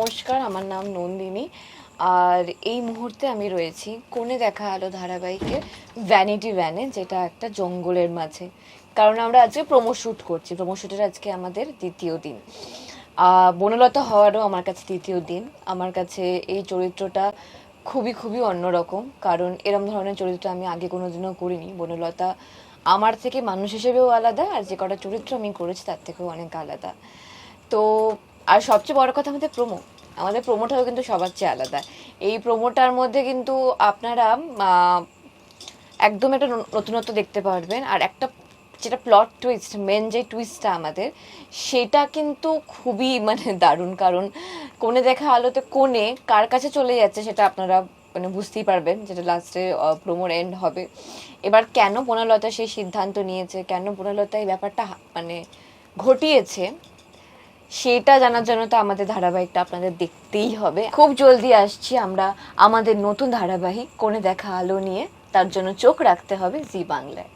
নমস্কার, আমার নাম নন্দিনী। আর এই মুহূর্তে আমি রয়েছি কোণে দেখা আলো ধারাবাহিকের ভ্যানিটি ভ্যানে যেটা একটা জঙ্গলের মাঝে। কারণ আমরা আজকে প্রোমো শ্যুট করছি। প্রোমো শ্যুটের আজকে আমাদের দ্বিতীয় দিন। বনলতা হওয়ারও আমার কাছে তৃতীয় দিন। আমার কাছে এই চরিত্রটা খুবই খুবই অন্যরকম। কারণ এরম ধরনের চরিত্র আমি আগে কোনো দিনও করিনি। বনলতা আমার থেকে মানুষ হিসেবেও আলাদা, আর যে কটা চরিত্র আমি করেছি তার থেকেও অনেক আলাদা। তো আর সবচেয়ে বড় কথা আমাদের প্রোমো আমাদের প্রোমোটাও কিন্তু সবার চেয়ে আলাদা। এই প্রোমোটার মধ্যে কিন্তু আপনারা একদম একটা নতুনত্ব দেখতে পারবেন। আর একটা যেটা প্লট টুইস্ট মেন যে টুইস্টটা আমাদের, সেটা কিন্তু খুবই মানে দারুণ। কারণ কোণে দেখা আলোতে কোণে কার কাছে চলে যাচ্ছে সেটা আপনারা মানে বুঝতেই পারবেন, যেটা লাস্টে প্রোমোর এন্ড হবে। এবার কেন বনলতা সেই সিদ্ধান্ত নিয়েছে, কেন বনলতা এই ব্যাপারটা মানে ঘটিয়েছে সেটা জানার জন্য তো আমাদের ধারাবাহিকটা আপনাদের দেখতেই হবে। খুব জলদি আসছি আমরা আমাদের নতুন ধারাবাহিক, কোণে দেখা আলো নিয়ে। তার জন্য চোখ রাখতে হবে জি বাংলায়।